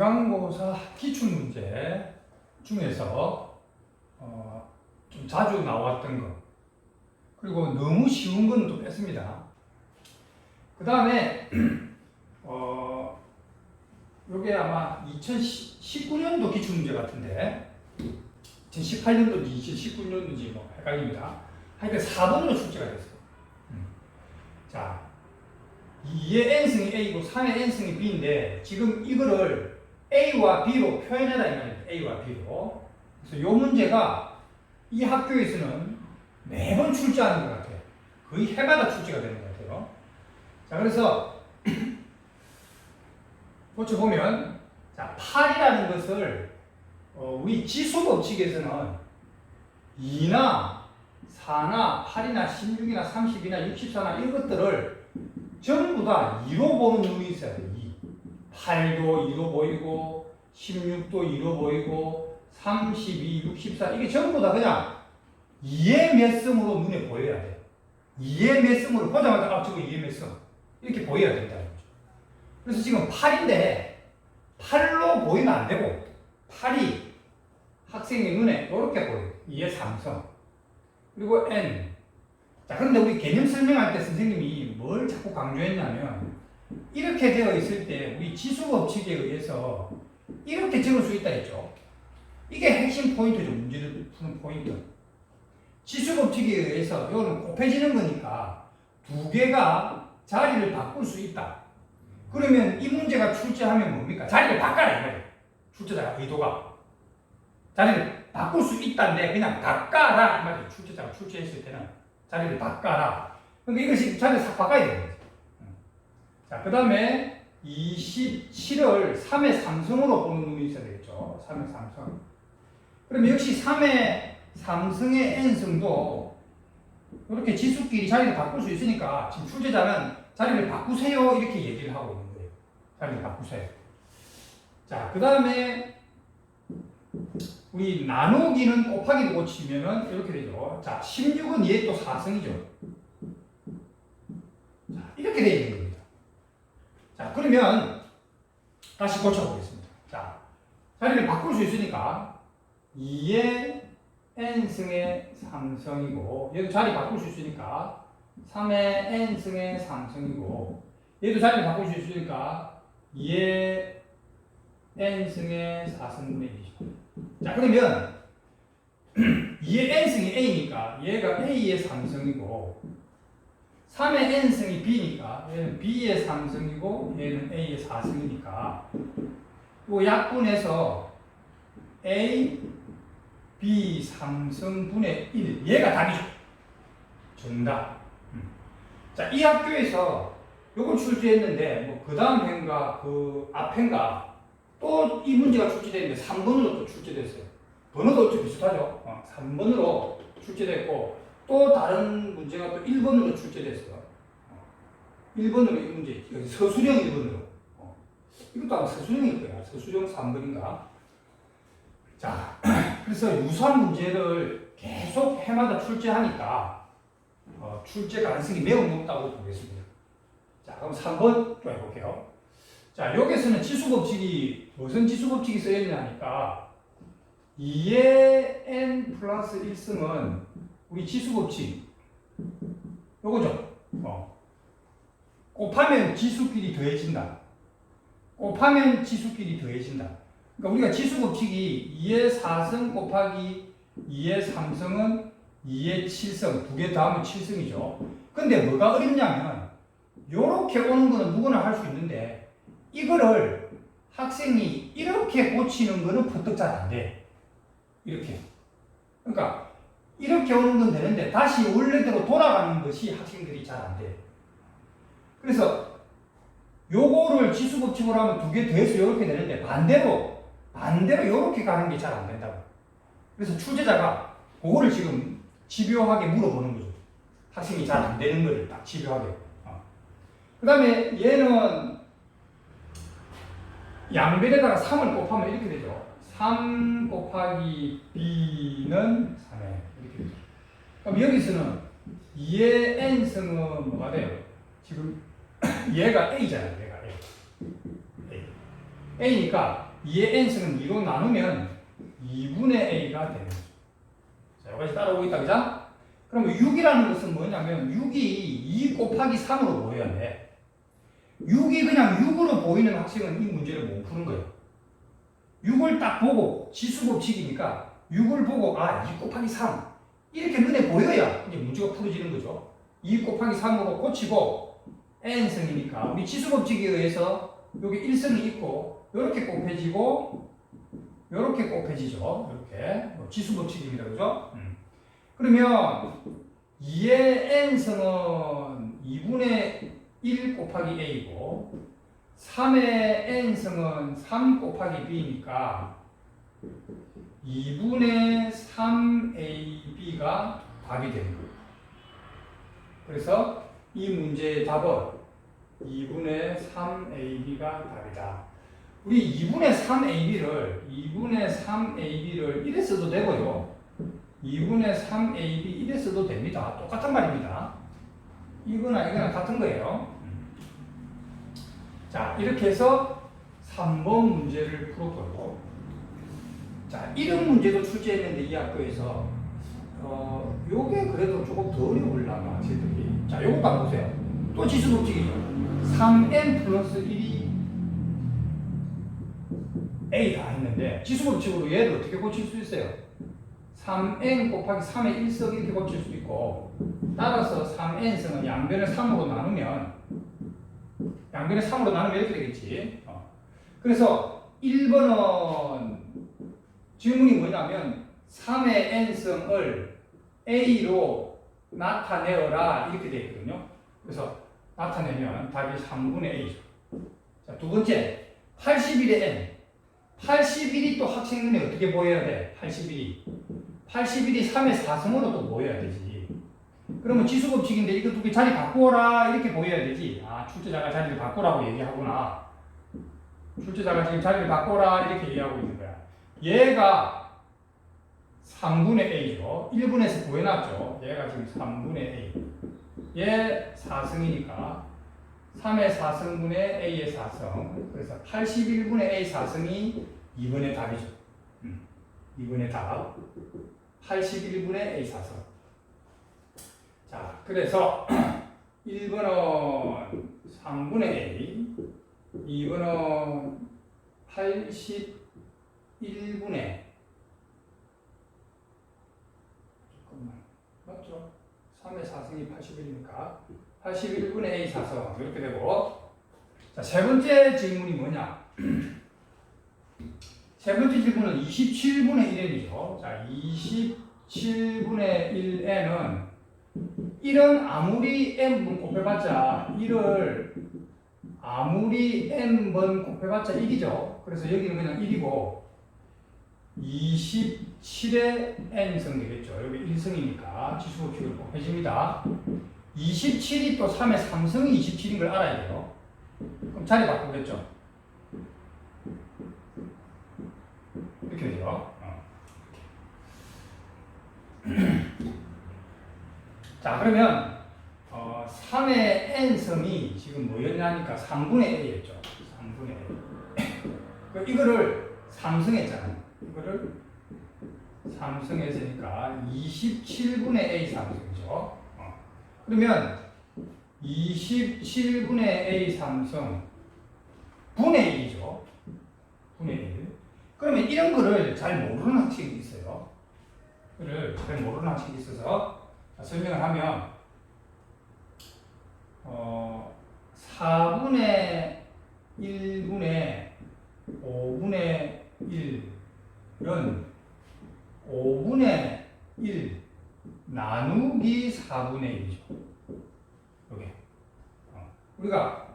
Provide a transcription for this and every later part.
중간고사 기출문제 중에서 어, 좀 자주 나왔던 거 그리고 너무 쉬운 건 또 뺐습니다. 그 다음에 어, 요게 아마 2019년도 기출문제 같은데 2018년도인지 2019년도인지 뭐 헷갈립니다. 하여튼 4번으로 출제가 됐어요. 음. 자, 2의 n승이 a고 3의 n승이 b인데 지금 이거를 a와 b로 표현해라 이 말이에요. a와 b로. 그래서 이 문제가 이 학교에서는 매번 출제하는 것 같아요. 거의 해마다 출제가 되는 것 같아요. 자, 그래서 고쳐 보면 자, 8이라는 것을 어, 우리 지수 법칙에서는 2나 4나 8이나 16이나 30이나 64나 이런 것들을 전부 다 2로 보는 눈이. 2. 8도 2로 보이고 16도 2로 보이고 32, 64 이게 전부 다 그냥 2의 몇 승으로 눈에 보여야 돼. 2의 몇 승으로 보자마자 아 저거 2의 몇 승. 이렇게 보여야 거죠. 그래서 지금 8인데 8로 보이면 안 되고 8이 학생의 눈에 이렇게 보여요. 2의 3승. 그리고 n. 자, 그런데 우리 개념 설명할 때 선생님이 뭘 자꾸 강조했냐면 이렇게 되어 있을 때 우리 지수 법칙에 의해서 이렇게 적을 수 있다 했죠. 이게 핵심 포인트죠. 문제를 푸는 포인트. 지수 법칙에 의해서 이거는 곱해지는 거니까 두 개가 자리를 바꿀 수 있다. 그러면 이 문제가 출제하면 뭡니까? 자리를 바꿔라 이 말이에요. 출제자가 의도가 자리를 바꿀 수 있다는데 그냥 바꿔라 이 말이에요. 출제자가 출제했을 때는 자리를 바꿔라. 그러니까 이것이 자리를 싹 바꿔야 거죠. 자, 그 다음에 27을 3의 삼성으로 보는 놈이 있어야 되겠죠. 3의 삼성. 그럼 역시 3의 삼성의 n승도 이렇게 지수끼리 자리를 바꿀 수 있으니까 지금 출제자는 자리를 바꾸세요 이렇게 얘기를 하고 있는 거예요. 자리를 바꾸세요. 자, 그 다음에 우리 나누기는 곱하기로 고치면은 이렇게 되죠. 자, 16은 얘 또 4승이죠. 자, 이렇게 되어 있는 겁니다. 자, 그러면 다시 고쳐보겠습니다. 자, 자리를 바꿀 수 있으니까 2의 n승의 3승이고 얘도 자리 바꿀 수 있으니까 3의 n승의 3승이고 얘도 자리를 바꿀 수 있으니까 2의 n승의 4승분의 1이죠. 자, 그러면 2의 n승이 a니까 얘가 a의 3승이고 3의 n승이 b니까 얘는 b의 3승이고 얘는 a의 4승이니까 요 약분해서 a b 3승분의 1 얘가 답이죠. 정답. 음. 자, 이 학교에서 요걸 출제했는데 뭐 그 다음 회인가 그 앞회인가 또이 문제가 출제됐는데 3번으로 또 출제됐어요. 번호도 좀 비슷하죠. 어, 3번으로 출제됐고 또 다른 문제가 또 1번으로 출제됐어요. 어, 1번으로 이 문제, 여기 서술형 1번으로. 어, 이것도 아마 서술형일 거야. 서술형 3번인가. 자, 그래서 유사한 문제를 계속 해마다 출제하니까 어, 출제 가능성이 매우 높다고 보겠습니다. 자, 그럼 3번 또 해볼게요. 자, 여기서는 지수법칙이 무슨 지수법칙이 쓰여있냐 하니까 2의 n 플러스 1승은 우리 지수법칙 요거죠. 어. 곱하면 지수끼리 더해진다. 곱하면 지수끼리 더해진다. 그러니까 우리가 지수 법칙이 2의 4승 곱하기 2의 3승은 2의 7승, 두 개 다음은 7승이죠. 근데 뭐가 어렵냐면 요렇게 오는 거는 누구나 할 수 있는데 이거를 학생이 이렇게 고치는 거는 퍼뜩 잘 안 돼. 이렇게. 그러니까 이렇게 오는 건 되는데 다시 원래대로 돌아가는 것이 학생들이 잘 안 돼. 그래서 요거를 지수법칙으로 하면 두개 더해서 이렇게 되는데 반대로 반대로 이렇게 가는 게 잘 안 된다고. 그래서 출제자가 그거를 지금 집요하게 물어보는 거죠. 학생이 잘 안 되는 거를 딱 집요하게. 어. 그 다음에 얘는 양변에다가 3을 곱하면 이렇게 되죠. 3 곱하기 b는 3에 이렇게 되죠. 그럼 여기서는 2의 n승은 뭐가 돼요? 지금 얘가 a잖아요. 얘가 a. a. a니까 2의 n승은 2로 나누면 2분의 a가 되는 거죠. 자, 여기까지 따라오고 있다, 그죠? 그러면 6이라는 것은 뭐냐면 6이 2 곱하기 3으로 보여야 돼. 6이 그냥 6으로 보이는 학생은 이 문제를 못 푸는 거예요. 6을 딱 보고 지수 법칙이니까 6을 보고 아, 2 곱하기 3 이렇게 눈에 보여야 이제 문제가 풀어지는 거죠. 2 곱하기 3으로 고치고 n승이니까 우리 지수 법칙에 의해서 여기 1승이 있고 이렇게 곱해지고 이렇게 곱해지죠. 이렇게 뭐 지수 법칙입니다. 그죠? 음. 그러면 2의 n승은 2분의 1 곱하기 a고 3의 n승은 3 곱하기 b니까 2분의 3ab가 답이 되는 거예요. 그래서 이 문제의 답은 2분의 3ab가 답이다. 우리 2분의 3ab를 2분의 3ab를 이래 써도 되고요. 2분의 3ab 이래 써도 됩니다. 똑같은 말입니다. 이거나 이거나 같은 거예요. 자, 이렇게 해서 3번 문제를 풀었고요. 자, 이런 문제도 출제했는데 이 학교에서 어, 요게 그래도 조금 더 어려울라나 쟤들이. 자, 요거 봐 보세요. 또 지수 법칙이죠. 3n 플러스 1이 a다 했는데 지수 법칙으로 얘를 어떻게 고칠 수 있어요? 3n 곱하기 3의 1석 이렇게 고칠 수 있고 따라서 3n승은 양변을 3으로 나누면 양변을 3으로 나누면 이렇게 되겠지. 어. 그래서 1번은 질문이 뭐냐면 3의 n승을 a로 나타내어라 이렇게 되어 있거든요. 그래서 나타내면 답이 3분의 a죠. 자, 두 번째 81의 n 81이 또 학생 눈에 어떻게 보여야 돼? 81이 81이 3의 4승으로 또 보여야 되지. 그러면 지수 법칙인데 이거 두 개 자리 바꾸어라 이렇게 보여야 되지. 아 출제자가 자리를 바꾸라고 얘기하구나. 출제자가 지금 자리를 바꾸라 이렇게 얘기하고 있는 거야. 얘가 3분의 a죠. 1분에서 구해놨죠. 얘가 지금 3분의 a. 얘 4승이니까 3의 4승분의 a의 4승. 그래서 81분의 a 4승이 2번의 답이죠. 음, 2번의 답. 81분의 a 4승. 자, 그래서 1번은 3분의 a, 2번은 81분의 맞죠? 3의 4승이 81이니까 81분의 a 4승 이렇게 되고 자, 세 번째 질문이 뭐냐? 세 번째 질문은 27분의 1n이죠. 자, 27분의 1n은 1은 아무리 n번 곱해봤자 1을 아무리 n번 곱해봤자 1이죠. 그래서 여기는 그냥 1이고 27의 n승 되겠죠. 여기 1승이니까 지수법칙을 곱해집니다. 27이 또 3의 3승이 27인 걸 알아야 돼요. 그럼 자리 바꾸겠죠. 이렇게 되죠. 어. 자, 그러면 어, 3의 n승이 지금 뭐였냐니까 3분의 a였죠. 3분의 a. 그 이거를 3승했잖아요. 이거를 3승했으니까 27분의 a 3승이죠. 어. 그러면 27분의 a 3승 분의 1이죠. 분의 1. 그러면 이런 거를 잘 모르는 학생이 있어요. 그를 잘 모르는 학생이 있어서 설명을 하면 어, 4분의 1분의 5분의 1은 5분의 1 나누기 4분의 1이죠. 여기. 어, 우리가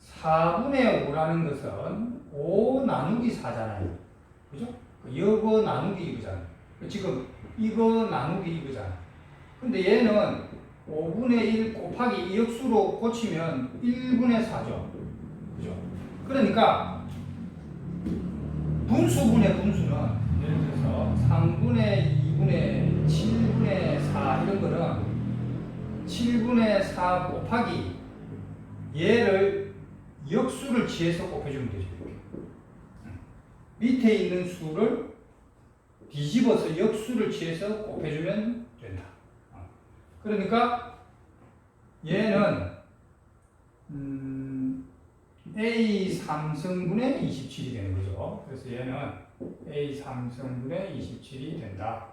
4분의 5라는 것은 5 나누기 4잖아요. 그죠? 이거 나누기 이거잖아요. 지금 이거 나누기 이거잖아. 근데 얘는 5분의 1 곱하기 이 역수로 고치면 1분의 4죠. 그죠? 그러니까 분수분의 분수는 3분의 2분의 7분의 4 이런 거는 7분의 4 곱하기 얘를 역수를 취해서 곱해주면 되죠. 밑에 있는 수를 뒤집어서 역수를 취해서 곱해주면 된다. 어. 그러니까 얘는 음, A 3승분의 27이 되는 거죠. 그래서 얘는 A 3승분의 27이 된다.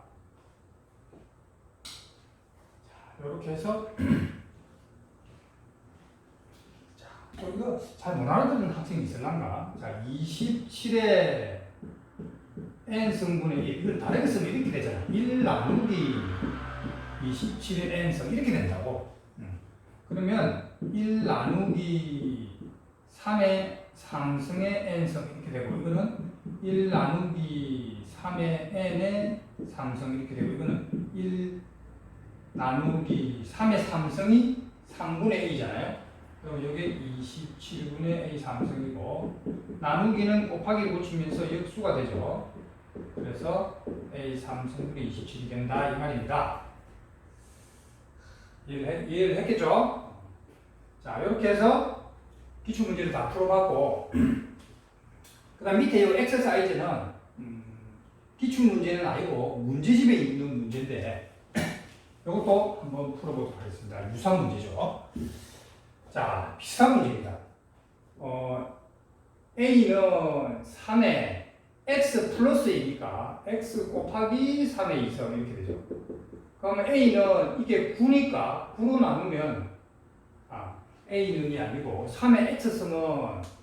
자, 이렇게 해서 자, 또 이거 잘못 알아듣는 학생이 있을란가? 자, 27에 n 승분의 1 이걸 다르게 쓰면 이렇게 되잖아. 1 나누기 27의 n승 이렇게 된다고. 음. 그러면 1 나누기 3의 상승의 n승 이렇게 되고 이거는 1 나누기 3의 n의 상승 이렇게 되고 이거는 1 나누기 3의 3승이 3분의 a잖아요. 그럼 여기 27분의 a 3승이고 나누기는 곱하기 고치면서 역수가 되죠. 그래서 a 3승분의 27이 된다 이 말입니다. 이해를, 했겠죠? 자 이렇게 해서 기출 문제를 다 풀어봤고 그 다음 밑에 이 엑서사이즈는 음, 기출 문제는 아니고 문제집에 있는 문제인데 이것도 한번 풀어보도록 하겠습니다. 유사 문제죠. 자, 비슷한 문제입니다. 어, A는 3에 X 플러스 A니까 X 곱하기 3의 2성 이렇게 되죠. 그러면 A는 이게 9니까 9로 나누면 아, A는이 아니고 3의 X승은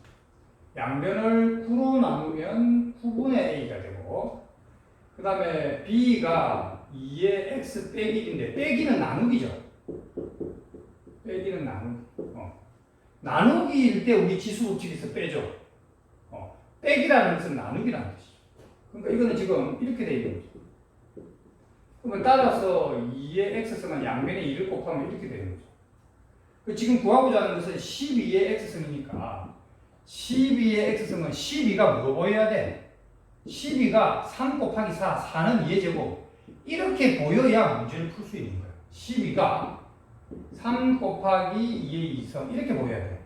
양변을 9로 나누면 9분의 A가 되고 그 다음에 B가 2의 X 빼기 1인데 빼기는 나누기죠. 빼기는 나누기. 어. 나누기일 때 우리 지수 법칙에서 빼죠. 어. 빼기라는 것은 나누기라는 뜻이죠. 그러니까 이거는 지금 이렇게 돼 있는 거죠. 그러면 따라서 2의 x승은 양면에 2를 곱하면 이렇게 되는 거죠. 그 지금 구하고자 하는 것은 12의 x승이니까 12의 x승은 12가 뭐로 보여야 돼? 12가 3 곱하기 4, 4는 2의 제곱. 이렇게 보여야 문제를 풀 수 있는 거예요. 12가 3 곱하기 2의 2성 이렇게 보여야 돼요.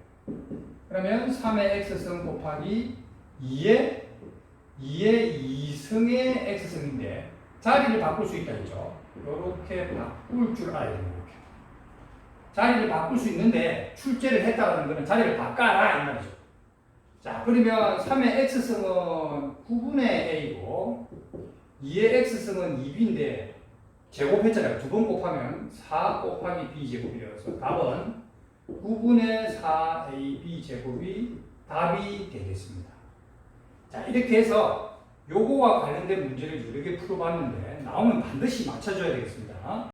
그러면 3의 x승 곱하기 2의 2의 2승의 x승인데 자리를 바꿀 수 있다 했죠. 이렇게 바꿀 줄 알아야 돼요. 이렇게. 자리를 바꿀 수 있는데 출제를 했다는 것은 자리를 바꿔라 이 말이죠. 자 그러면 3의 x승은 9분의 a고 2의 x승은 2b인데 제곱했잖아요. 두 번 곱하면 4 곱하기 b 제곱이어서 답은 9분의 4ab 제곱이 답이 되겠습니다. 자 이렇게 해서 요거와 관련된 문제를 여러 개 풀어봤는데 나오면 반드시 맞춰줘야 되겠습니다.